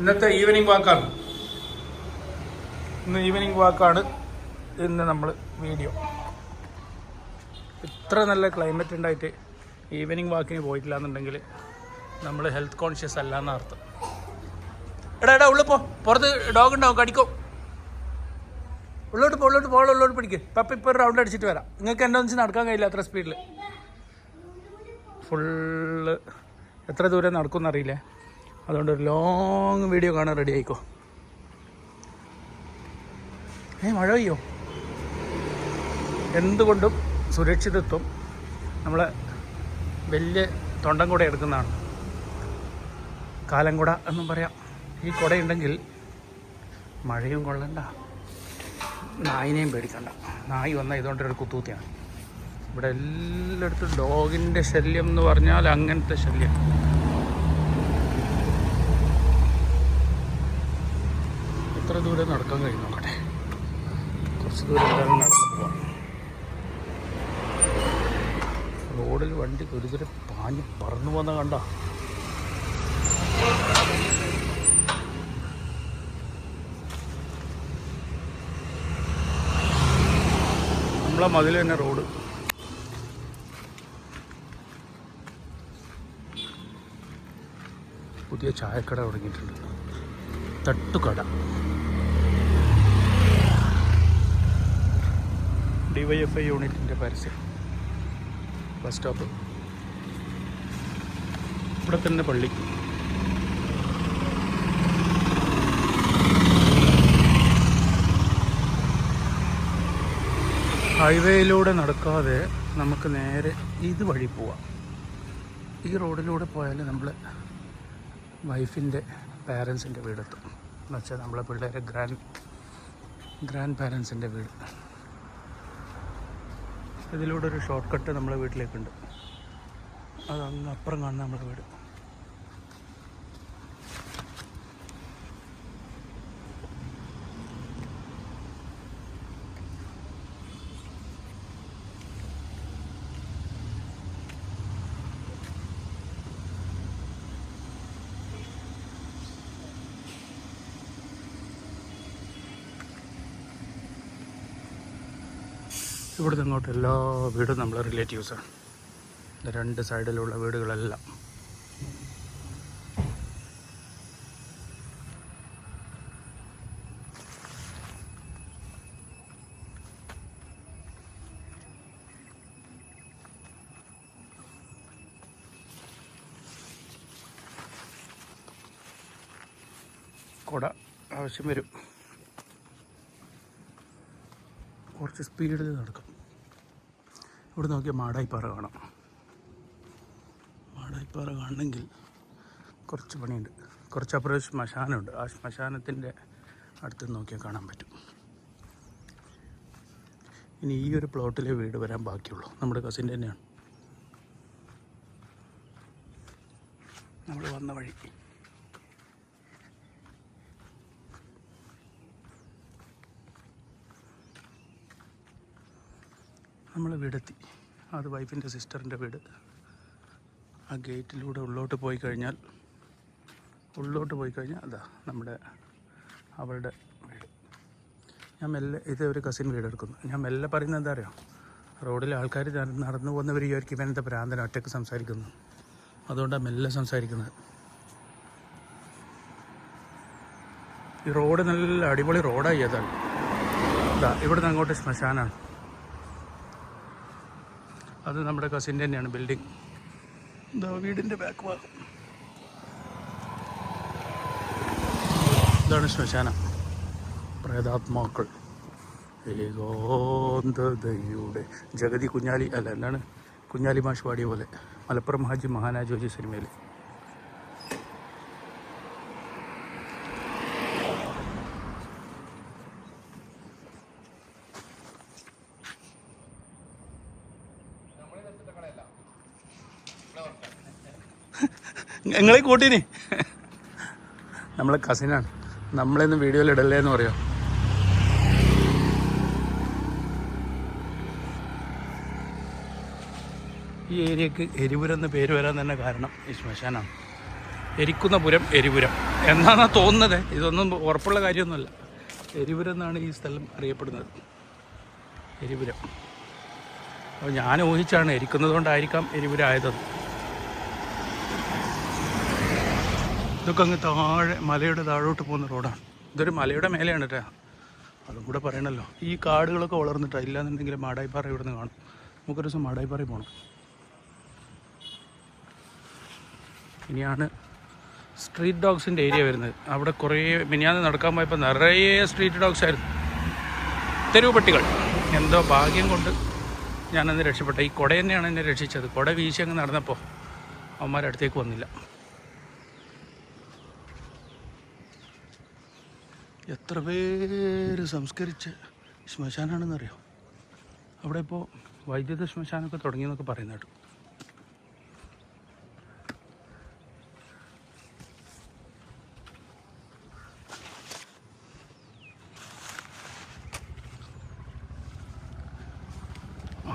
ഇന്നത്തെ ഈവനിങ് വാക്കാണ്. ഇന്ന് ഈവനിങ് വാക്കാണ് ഇന്ന് നമ്മൾ വീഡിയോ. ഇത്ര നല്ല ക്ലൈമറ്റ് ഉണ്ടായിട്ട് ഈവനിങ് വാക്കിന് പോയിട്ടില്ല എന്നുണ്ടെങ്കിൽ നമ്മൾ ഹെൽത്ത് കോൺഷ്യസ് അല്ല എന്ന അർത്ഥം. എടാ എടാ ഉള്ളിൽ പോ. പുറത്ത് ഡോഗ് ഉണ്ടാവും കടിക്കും. ഉള്ളോട്ട് പോ ഉള്ളോട്ട് പോ ഉള്ളോട്ട് പിടിക്ക്. പപ്പ ഇപ്പോൾ റൗണ്ട് അടിച്ചിട്ട് വരാം. നിങ്ങൾക്ക് എന്താണെന്ന് വെച്ചാൽ നടക്കാൻ കഴിയില്ല അത്ര സ്പീഡിൽ ഫുള്ള് എത്ര ദൂരം നടക്കുമെന്ന് അറിയില്ലേ? അതുകൊണ്ട് ഒരു ലോങ് വീഡിയോ കാണാൻ റെഡി ആയിക്കോ. ഏ മഴ പെയ്യോ? എന്തുകൊണ്ടും സുരക്ഷിതത്വം നമ്മളെ വലിയ തൊണ്ടം കൂടെ എടുക്കുന്നതാണ്. കാലം കൂട എന്നും പറയാം. ഈ കുടയുണ്ടെങ്കിൽ മഴയും കൊള്ളണ്ട. നായിനെയും പേടിക്കണ്ട. നായി വന്നാൽ ഇതുകൊണ്ടൊരു കുത്തൂത്തിയാണ്. ഇവിടെ എല്ലായിടത്തും ഡോഗിന്റെ ശല്യം എന്ന് പറഞ്ഞാൽ അങ്ങനത്തെ ശല്യം. എത്ര ദൂരം നടക്കാൻ കഴിയും നോക്കട്ടെ. കുറച്ച് ദൂരം എന്തായാലും നടന്നു പോവാം. റോഡിൽ വണ്ടി ഗുരുതര പാഞ്ഞ് പറന്നു പോകുന്ന കണ്ട. നമ്മളെ മതിൽ തന്നെ റോഡ്. പുതിയ ചായക്കട തുടങ്ങിയിട്ടുണ്ട്. തട്ടുകട. ഡിവൈഎഫ്ഐ യൂണിറ്റിന്റെ പരസ്യം. Bus stop. ഇവിടെ തന്നെ പള്ളി. ഹൈവേയിലൂടെ നടക്കാതെ നമുക്ക് നേരെ ഇത് വഴി പോവാം. ഈ റോഡിലൂടെ പോയാൽ നമ്മൾ വൈഫിന്റെ പാരൻസിന്റെ വീടെത്തും. എന്ന് വെച്ചാൽ നമ്മളെ പിള്ളേരെ ഗ്രാൻഡ് ഗ്രാൻഡ് പാരൻസിന്റെ വീട്. ഇതിലൂടെ ഒരു ഷോർട്ട് കട്ട് നമ്മുടെ വീട്ടിലേക്കുണ്ട്. അത് അങ്ങ് അപ്പുറം കാണുന്ന നമ്മുടെ വീട്. ഇവിടുന്ന് ഇങ്ങോട്ട് എല്ലാ വീടും നമ്മളെ റിലേറ്റീവ്സാണ് രണ്ട് സൈഡിലുള്ള വീടുകളെല്ലാം. കുട ആവശ്യം വരും. കുറച്ച് സ്പീഡിൽ നടക്കും. ഇവിടെ നോക്കിയാൽ മാടായിപ്പാറ കാണാം. മാടായിപ്പാറ കാണണമെങ്കിൽ കുറച്ച് പണിയുണ്ട്. കുറച്ച് അപ്പുറം ശ്മശാനമുണ്ട്. ആ ശ്മശാനത്തിന്റെ അടുത്ത് നോക്കിയാൽ കാണാൻ പറ്റും. ഇനി ഈ ഒരു പ്ലോട്ടിലെ വീട് വരാൻ ബാക്കിയുള്ളൂ. നമ്മുടെ കസിന്റെ തന്നെയാണ്. നമ്മൾ വന്ന വഴി. നമ്മൾ വീടെത്തി. അത് വൈഫിന്റെ സിസ്റ്ററിന്റെ വീട്. ആ ഗേറ്റിലൂടെ ഉള്ളോട്ട് പോയി കഴിഞ്ഞാൽ ഉള്ളോട്ട് പോയി കഴിഞ്ഞാൽ അതാ നമ്മുടെ അവളുടെ വീട്. ഞാൻ മെല്ലെ ഇത് ഒരു കസിൻ വീട് എടുക്കുന്നു. ഞാൻ മെല്ലെ പറയുന്നത് എന്താ അറിയാം? റോഡിൽ ആൾക്കാർ നടന്നു പോകുന്നവർ വിചാരിക്കും ഇവനെന്താ പ്രാന്തന ഒറ്റയ്ക്ക് സംസാരിക്കുന്നു. അതുകൊണ്ടാണ് മെല്ലെ സംസാരിക്കുന്നത്. ഈ റോഡ് നല്ല അടിപൊളി റോഡായി ഇതാ ഇവിടുന്ന് അങ്ങോട്ട് ശ്മശാനാണ്. അത് നമ്മുടെ കസിന്റെ തന്നെയാണ് ബിൽഡിംഗ് എന്താ വീടിന്റെ ബാക്ക് ഭാഗം. ഇതാണ് ശ്മശാനം. പ്രേതാത്മാക്കൾ. ഏകോന്തതയുടെ ജഗതി കുഞ്ഞാലി അല്ല എന്താണ്? കുഞ്ഞാലി മാഷ് പാടിയ പോലെ. മലപ്പുറം ഹാജി മഹാനാജോജി സിനിമയിൽ നിങ്ങളെ കൂട്ടിനി. നമ്മളെ കസിനാണ് നമ്മളെന്ന് വീഡിയോയിൽ ഇടല്ലേ എന്ന് പറയാം. ഈ ഏരിയക്ക് എരിപുരം എന്ന് പേര് വരാൻ തന്നെ കാരണം ഈ ശ്മശാനാണ്. എരിക്കുന്ന പുരം എരിപുരം. എന്നാണ് തോന്നുന്നത്? ഇതൊന്നും ഉറപ്പുള്ള കാര്യമൊന്നുമല്ല. എരിപുരം എന്നാണ് ഈ സ്ഥലം അറിയപ്പെടുന്നത്. എരിപുരം. അപ്പോൾ ഞാൻ ഊഹിച്ചാണ് എരിക്കുന്നത് കൊണ്ടായിരിക്കാം എരിപുരം ആയത്. ഇതൊക്കെ അങ്ങ് താഴെ മലയുടെ താഴോട്ട് പോകുന്ന റോഡാണ്. ഇതൊരു മലയുടെ മേലെയാണ് കേട്ടോ അതും കൂടെ പറയണല്ലോ. ഈ കാടുകളൊക്കെ വളർന്നിട്ടാണ് ഇല്ലാന്നുണ്ടെങ്കിൽ മാടായിപ്പാറ ഇവിടെ നിന്ന് കാണും. നമുക്കൊരു ദിവസം മാടായിപ്പാറ പോകണം ഇനിയാണ് സ്ട്രീറ്റ് ഡോഗ്സിന്റെ ഏരിയ വരുന്നത്. അവിടെ കുറേ മിനിയാന്ന് നടക്കാൻ പോയപ്പോൾ നിറയെ സ്ട്രീറ്റ് ഡോഗ്സ് ആയിരുന്നു. തെരുവ് പട്ടികൾ. എന്തോ ഭാഗ്യം കൊണ്ട് ഞാനന്ന് രക്ഷപ്പെട്ട. ഈ കുട തന്നെയാണ് എന്നെ രക്ഷിച്ചത്. കുട വീശി അങ്ങ് നടന്നപ്പോൾ അവന്മാരുടെ അടുത്തേക്ക് വന്നില്ല. എത്ര പേര് സംസ്കരിച്ച് ശ്മശാനാണെന്നറിയോ? അവിടെ ഇപ്പോൾ വൈദ്യുത ശ്മശാനമൊക്കെ തുടങ്ങിയെന്നൊക്കെ പറയുന്ന കേട്ടു.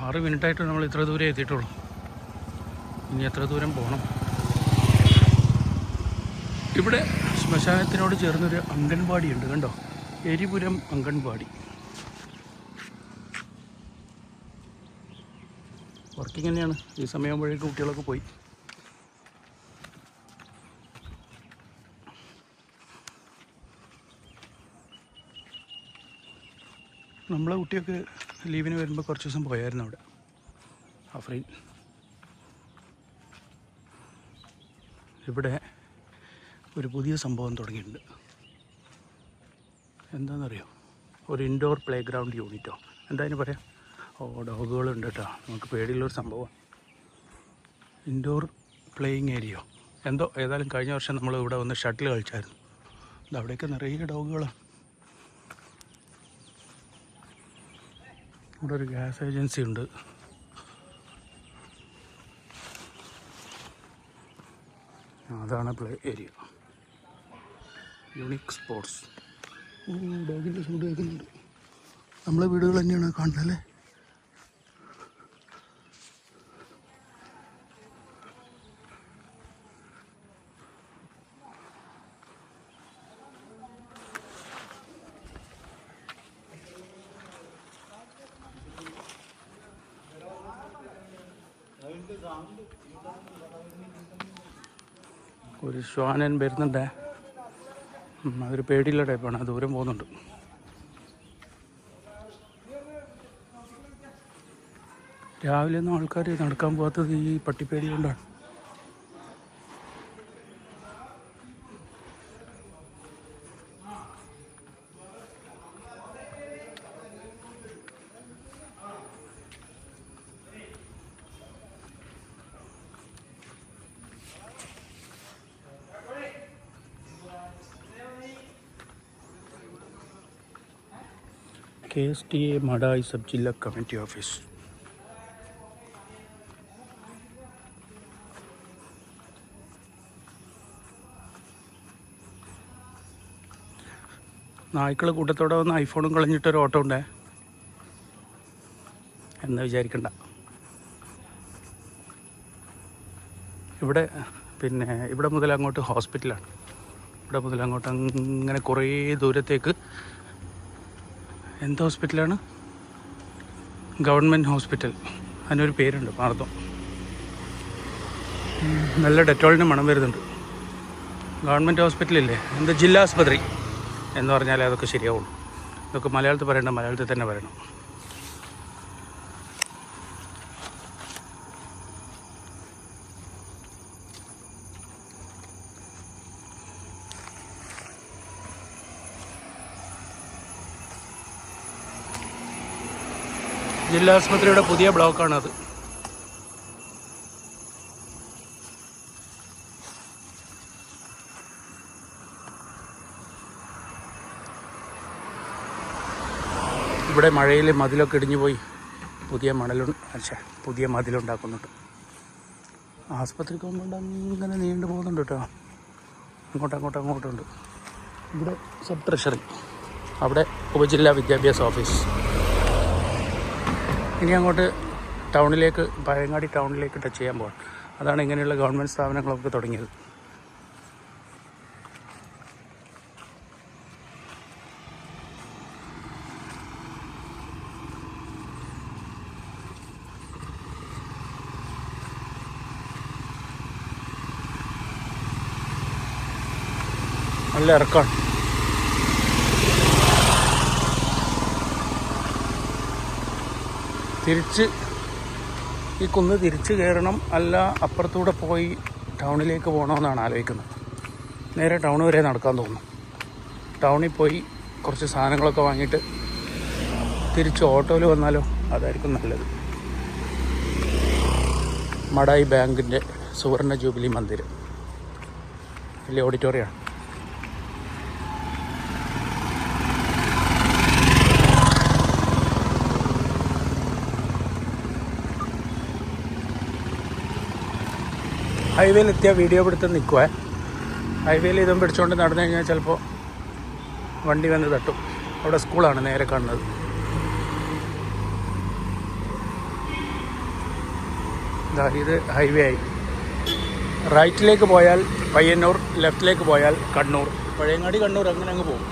ആറ് മിനിറ്റായിട്ട് നമ്മൾ ഇത്ര ദൂരം എത്തിയിട്ടുള്ളൂ. ഇനി എത്ര ദൂരം പോകണം ഇവിടെ ശ്മശാനത്തിനോട് ചേർന്നൊരു അംഗൻവാടി ഉണ്ട് കണ്ടോ? എരിപുരം അംഗൻവാടി. വർക്കിംഗ് തന്നെയാണ്. ഈ സമയമാകുമ്പോഴേക്കും കുട്ടികളൊക്കെ പോയി. നമ്മളെ കുട്ടിയൊക്കെ ലീവിന് വരുമ്പോൾ കുറച്ച് ദിവസം പോയായിരുന്നു അവിടെ. അഫ്രീൻ ഇവിടെ ഒരു പുതിയ സംഭവം തുടങ്ങിയിട്ടുണ്ട്. എന്താണെന്നറിയോ? ഒരു ഇൻഡോർ പ്ലേ ഗ്രൗണ്ട് യൂണിറ്റോ എന്താ അതിന് പറയാം? ഓ ഡോഗുകളുണ്ട് കേട്ടോ. നമുക്ക് പേടിയുള്ളൊരു സംഭവം. ഇൻഡോർ പ്ലേയിങ് ഏരിയോ എന്തോ ഏതായാലും കഴിഞ്ഞ വർഷം നമ്മൾ ഇവിടെ വന്ന് ഷട്ടിൽ കളിച്ചായിരുന്നു. ഇത് അവിടെയൊക്കെ നിറയെ ഡോഗുകളാണ് ഇവിടെ ഒരു ഗ്യാസ് ഏജൻസി ഉണ്ട്. അതാണ് പ്ലേ ഏരിയ യുണീക്ക് സ്പോർട്സ് ഓ ഡോഗിന്റെ സൗണ്ട് കേൾക്കുന്നുണ്ട്. നമ്മളെ വീടുകൾ തന്നെയാണ് കാണുന്നത് അല്ലേ? ഒരു ശ്വാനൻ വരുന്നുണ്ടേ. അതൊരു പേടിയുള്ള ടൈപ്പാണ്. ദൂരം പോകുന്നുണ്ട്. രാവിലെ ഒന്നും ആൾക്കാർ നടക്കാൻ പോകാത്തത് ഈ പട്ടിപ്പേടി കൊണ്ടാണ്. K S T A Madayi sub ജില്ലാ കമ്മിറ്റി ഓഫീസ് നായ്ക്കൾ കൂട്ടത്തോടെ വന്ന് ഐഫോണും കളഞ്ഞിട്ടൊരു ഓട്ടം ഉണ്ടേ? എന്ന് വിചാരിക്കണ്ട. ഇവിടെ പിന്നെ ഇവിടെ മുതൽ അങ്ങോട്ട് ഹോസ്പിറ്റലാണ് ഇവിടെ മുതൽ അങ്ങോട്ട് അങ്ങനെ കുറേ ദൂരത്തേക്ക് എന്ത് ഹോസ്പിറ്റലാണ്? Government hospital. അതിനൊരു പേരുണ്ട് മാർദ്ദം നല്ല ഡെറ്റോളിന്റെ മണം വരുന്നുണ്ട്. ഗവൺമെന്റ് ഹോസ്പിറ്റലില്ലേ? എന്ത് ജില്ലാ ആസ്പത്രി എന്ന് പറഞ്ഞാലേ അതൊക്കെ ശരിയാവുള്ളൂ. ഇതൊക്കെ മലയാളത്തിൽ പറയേണ്ട മലയാളത്തിൽ തന്നെ പറയണം. ജില്ലാ ആശുപത്രിയുടെ പുതിയ ബ്ലോക്കാണത് ഇവിടെ മഴയിൽ മതിലൊക്കെ ഇടിഞ്ഞു പോയി. പുതിയ മണലു അച്ഛാ പുതിയ മതിലുണ്ടാക്കുന്നുണ്ട്. ആസ്പത്രിക്ക് പോകുമ്പോൾ അങ്ങനെ നീണ്ടു പോകുന്നുണ്ട് കേട്ടോ. അങ്ങോട്ട് അങ്ങോട്ട് അങ്ങോട്ടുണ്ട്. ഇവിടെ സബ് ട്രഷറി. അവിടെ ഉപജില്ലാ വിദ്യാഭ്യാസ ഓഫീസ്. ഇനി അങ്ങോട്ട് ടൗണിലേക്ക് പഴയങ്ങാടി ടൗണിലേക്ക് ടച്ച് ചെയ്യാൻ പോകാം അതാണ് ഇങ്ങനെയുള്ള ഗവൺമെന്റ് സ്ഥാപനങ്ങളൊക്കെ തുടങ്ങിയത്. നല്ല ഇറക്കാണ് തിരിച്ച് ഈ കുന്ന് തിരിച്ച് കയറണം അല്ല അപ്പുറത്തൂടെ പോയി ടൗണിലേക്ക് പോകണമെന്നാണ് ആലോചിക്കുന്നത്. നേരെ ടൗൺ വരെ നടക്കാൻ തോന്നുന്നു. ടൗണിൽ പോയി കുറച്ച് സാധനങ്ങളൊക്കെ വാങ്ങിയിട്ട് തിരിച്ച് ഓട്ടോയിൽ വന്നാലോ? അതായിരിക്കും നല്ലത്. മടായി ബാങ്കിന്റെ സുവർണ ജൂബിലി മന്ദിരം. വലിയ ഓഡിറ്റോറിയമാണ്. ഹൈവേയിൽ എത്തിയ വീഡിയോ പിടുത്തം നിൽക്കുവേ ഹൈവേയിൽ ഇതും പിടിച്ചുകൊണ്ട് നടന്നു കഴിഞ്ഞാൽ ചിലപ്പോൾ വണ്ടി വന്ന് തട്ടും. അവിടെ സ്കൂളാണ് നേരെ കാണുന്നത്. ഇത് ഹൈവേ ആയി. റൈറ്റിലേക്ക് പോയാൽ പയ്യന്നൂർ ലെഫ്റ്റിലേക്ക് പോയാൽ കണ്ണൂർ. പഴയങ്ങാടി കണ്ണൂർ അങ്ങനെ അങ്ങ് പോകും.